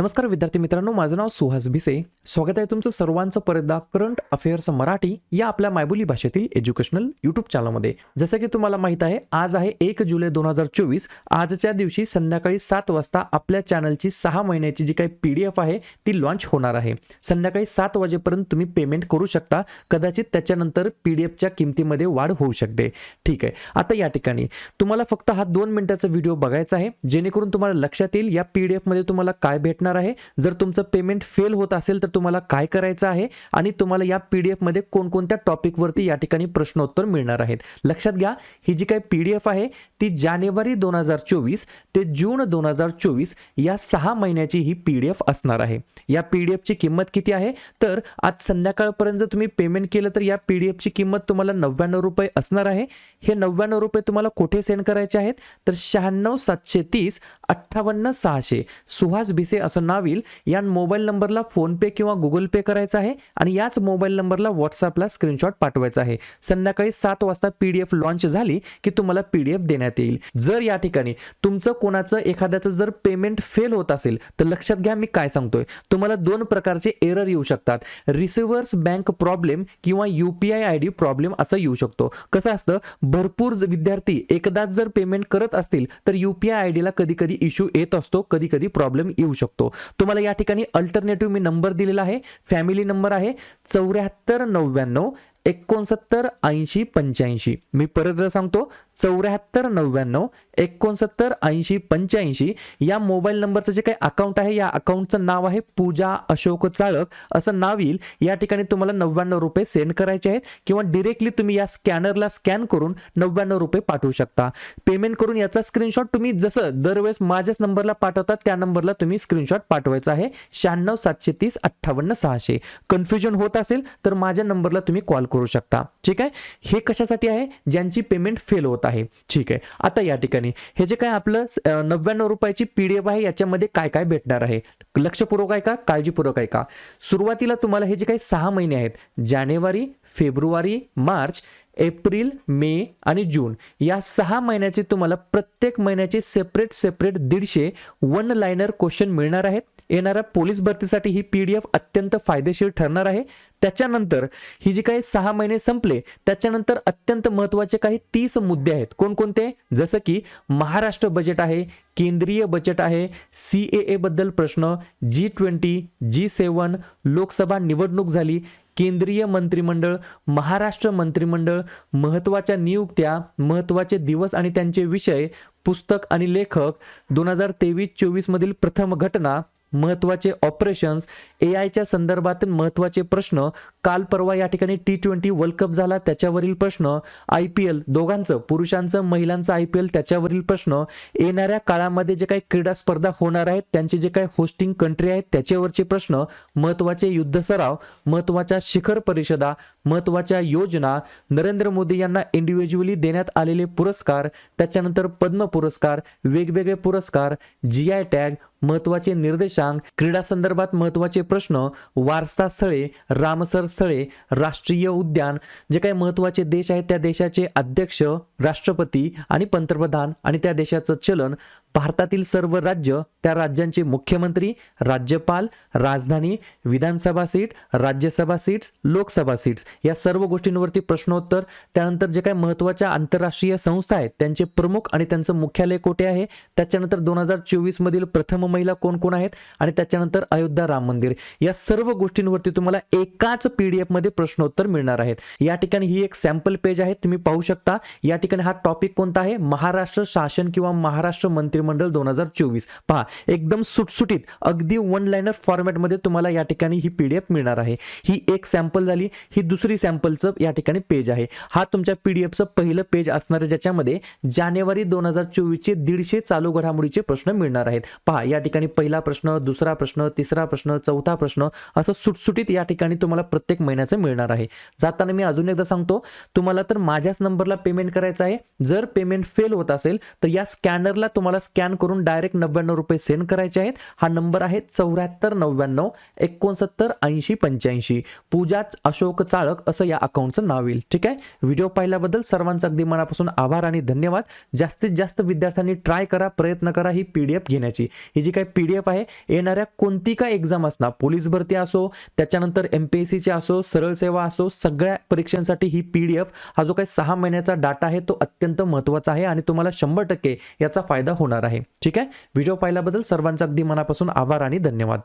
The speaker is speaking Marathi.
नमस्कार विद्यार्थी मित्रांनो माझं नाव सुहास भिसे. स्वागत आहे तुमचं सर्वांचं परदा करंट अफेअर्स मराठी या आपल्या मायबोली भाषेतील एज्युकेशनल युट्यूब चॅनलमध्ये जसं की तुम्हाला माहीत आहे आज आहे एक जुलै दोन हजार चोवीस. आजच्या दिवशी संध्याकाळी सात वाजता आपल्या चॅनलची सहा महिन्याची जी काही पी डी एफ आहे ती लॉन्च होणार आहे. संध्याकाळी सात वाजेपर्यंत तुम्ही पेमेंट करू शकता. कदाचित त्याच्यानंतर पी डी एफच्या किमतीमध्ये वाढ होऊ शकते. ठीक आहे. आता या ठिकाणी. तुम्हाला फक्त हा दोन मिनिटाचा व्हिडिओ बघायचा आहे. जेणेकरून तुम्हाला लक्षात येईल या पी डी एफमध्ये तुम्हाला काय भेटणार आहे. जर तुमचं पेमेंट फेल होत असेल तर तुम्हाला काय करायचं आहे? आणि तुम्हाला या पी डी एफमध्ये कोणकोणत्या टॉपिकवरती या ठिकाणी प्रश्नोत्तर मिळणार आहेत. लक्षात घ्या ही जी काही पी डी एफ आहे ती जानेवारी दोन हजार चोवीस ते जून दोन हजार चोवीस या सहा महिन्याची ही पी डी एफ असणार आहे. या पी डी एफची किंमत किती आहे? तर आज संध्याकाळपर्यंत जर तुम्ही पेमेंट केलं तर या पी डी एफची किंमत तुम्हाला नव्याण्णव रुपये असणार आहे. हे नव्याण्णव रुपये तुम्हाला कुठे सेंड करायचे आहेत? तर शहाण्णव सातशे तीस अठ्ठावन्न सहाशे. सुहास भिसे असं नाव येईल. या मोबाईल नंबरला फोनपे किंवा गुगल पे करायचं आहे आणि याच मोबाईल नंबरला व्हॉट्सअपला स्क्रीनशॉट पाठवायचा आहे. संध्याकाळी सात वाजता पी डी एफ लॉन्च झाली की तुम्हाला पी डी एफ देण्यात येईल. जर या ठिकाणी तुमचं कोणाचं एखाद्याचं जर पेमेंट फेल होत असेल तर लक्षात घ्या मी काय सांगतोय. तुम्हाला दोन प्रकारचे एरर येऊ शकतात. रिसिव्हर्स बँक प्रॉब्लेम किंवा U P I I D problem असं येऊ शकतो. कसं असतं? भरपूर ज- विद्यार्थी एकदाच जर पेमेंट करत असतील तर यू पी आय आय डीला कधी कधी इश्यू येत असतो कधी कधी प्रॉब्लेम येऊ शकतो. तुम्हाला या ठिकाणी अल्टरनेटिव्ह मी नंबर दिलेला आहे. फॅमिली नंबर आहे चौऱ्याहत्तर नव्याण्णव एकोणसत्तर ऐंशी पंच्याऐंशी. मी परत सांगतो चौऱ्याहत्तर नव्याण्णव एकोणसत्तर ऐंशी पंच्याऐंशी या मोबाईल नंबरचं जे काही अकाउंट आहे या अकाउंटचं नाव आहे पूजा अशोक चाळक. असं नाव येईल. या ठिकाणी तुम्हाला नव्याण्णव रुपये सेंड करायचे आहेत किंवा डिरेक्टली तुम्ही या स्कॅनरला स्कॅन करून नव्याण्णव रुपये पाठवू शकता. पेमेंट करून याचा स्क्रीनशॉट तुम्ही जसं दरवेळेस माझ्याच नंबरला पाठवतात त्या नंबरला तुम्ही स्क्रीनशॉट पाठवायचा आहे. शहाण्णव सातशे तीस अठ्ठावन्न सहाशे. कन्फ्युजन होत असेल तर माझ्या नंबरला तुम्ही कॉल करू शकता. ठीक आहे? हे कशासाठी आहे? ज्यांची पेमेंट फेल होतात आहे. ठीक आहे. आता या ठिकाणी हे जे काय आपलं नव्याण्णव रुपयाची पी डी एफ आहे याच्यामध्ये काय काय भेटणार आहे? लक्षपूर्वक आहे का? काळजीपूर्वक आहे का? सुरुवातीला तुम्हाला हे जे काही सहा महिने आहेत जानेवारी फेब्रुवारी मार्च एप्रिल मे आणि जून. या सहा महिन्याचे तुम्हाला प्रत्येक महिन्याचे सेपरेट सेपरेट दीडशे वन लाईनर क्वेश्चन मिळणार आहेत. येणाऱ्या पोलीस भरतीसाठी ही पी डी एफ अत्यंत फायदेशीर ठरणार आहे. त्याच्यानंतर ही जी काही सहा महिने संपले त्याच्यानंतर अत्यंत महत्त्वाचे काही तीस मुद्दे आहेत. कोणकोणते? जसं की महाराष्ट्र बजेट आहे केंद्रीय बजेट आहे सी ए ए बद्दल प्रश्न जी ट्वेंटी जी सेवन लोकसभा निवडणूक झाली केंद्रीय मंत्रिमंडळ महाराष्ट्र मंत्रिमंडळ महत्त्वाच्या नियुक्त्या महत्त्वाचे दिवस आणि त्यांचे विषय पुस्तक आणि लेखक दोन हजार तेवीस चोवीसमधील प्रथम घटना महत्त्वाचे ऑपरेशन्स ए आयच्या संदर्भातील महत्त्वाचे प्रश्न काल परवा या ठिकाणी टी ट्वेंटी वर्ल्ड कप झाला त्याच्यावरील प्रश्न आय पी एल दोघांचं पुरुषांचं महिलांचं आय पी एल त्याच्यावरील प्रश्न येणाऱ्या काळामध्ये जे काही क्रीडा स्पर्धा होणार आहेत त्यांचे जे काही होस्टिंग कंट्री आहेत त्याच्यावरचे प्रश्न महत्त्वाचे युद्ध सराव महत्त्वाच्या शिखर परिषदा महत्त्वाच्या योजना नरेंद्र मोदी यांना इंडिव्हिज्युअली देण्यात आलेले पुरस्कार त्याच्यानंतर पद्म पुरस्कार वेगवेगळे पुरस्कार जी आय टॅग महत्त्वाचे निर्देशांक क्रीडा संदर्भात महत्त्वाचे प्रश्न वारसा स्थळे रामसर स्थळे राष्ट्रीय उद्यान जे काही महत्त्वाचे देश आहेत त्या देशाचे अध्यक्ष राष्ट्रपती आणि पंतप्रधान आणि त्या देशाचं चलन भारतातील सर्व राज्य त्या राज्यांचे मुख्यमंत्री राज्यपाल राजधानी विधानसभा seat Rajya Sabha seats Lok Sabha seats या सर्व गोष्टींवरती प्रश्नोत्तर त्यानंतर जे काही महत्त्वाच्या आंतरराष्ट्रीय संस्था आहेत त्यांचे प्रमुख आणि त्यांचं मुख्यालय कोठे आहे? त्याच्यानंतर दोन हजार चोवीसमधील प्रथम महिला कोण कोण आहेत? आणि त्याच्यानंतर अयोध्या राम मंदिर. या सर्व गोष्टींवरती तुम्हाला एकाच पी डी एफमध्ये प्रश्नोत्तर मिळणार आहेत. या ठिकाणी ही एक सॅम्पल पेज आहे तुम्ही पाहू शकता. या ठिकाणी हा टॉपिक कोणता आहे? महाराष्ट्र शासन किंवा महाराष्ट्र मंत्री मंत्रिमंडळ दोन हजार चोवीस. पहा एकदम सुटसुटीत अगदी वन लाईनर फॉर्मॅटमध्ये तुम्हाला या ठिकाणी ही पीडीएफ मिळणार आहे. ही एक सॅम्पल झाली ही दुसरी सॅम्पलचं या ठिकाणी पेज आहे. हा तुमच्या पी डी एफचं पहिलं पेज असणार आहे ज्याच्यामध्ये जानेवारी दोन हजार चोवीसचे दीडशे चालू घडामोडीचे प्रश्न मिळणार आहेत. पहा या ठिकाणी पहिला प्रश्न दुसरा प्रश्न तिसरा प्रश्न चौथा प्रश्न असं सुटसुटीत या ठिकाणी तुम्हाला प्रत्येक महिन्याचं मिळणार आहे. जाताना मी अजून एकदा सांगतो तुम्हाला तर माझ्याच नंबरला पेमेंट करायचं आहे. जर पेमेंट फेल होत असेल तर या स्कॅनरला तुम्हाला स्कॅन करून डायरेक्ट नव्याण्णव रुपये सेंड करायचे आहेत. हा नंबर आहे चौऱ्याहत्तर नव्याण्णव एकोणसत्तर ऐंशी पंच्याऐंशी. पूजाच अशोक चाळक असं या अकाउंटचं नाव येईल. ठीक आहे? व्हिडिओ पाहिल्याबद्दल सर्वांचा अगदी मनापासून आभार आणि धन्यवाद. जास्तीत जास्त विद्यार्थ्यांनी ट्राय करा प्रयत्न करा ही पी डी एफ घेण्याची. ही जी काही पी डी एफ आहे येणाऱ्या कोणती काय एक्झाम असणार? पोलीस भरती असो त्याच्यानंतर एम पी एस सीची असो सरळ सेवा असो सगळ्या परीक्षांसाठी ही पी डी एफ हा जो काही सहा महिन्याचा डाटा आहे तो अत्यंत महत्त्वाचा आहे आणि तुम्हाला शंभर टक्के याचा फायदा होणार होणार आहे. ठीक आहे? व्हिडिओ पाहिल्याबद्दल सर्वांचा अगदी मनापासून आभार आणि धन्यवाद.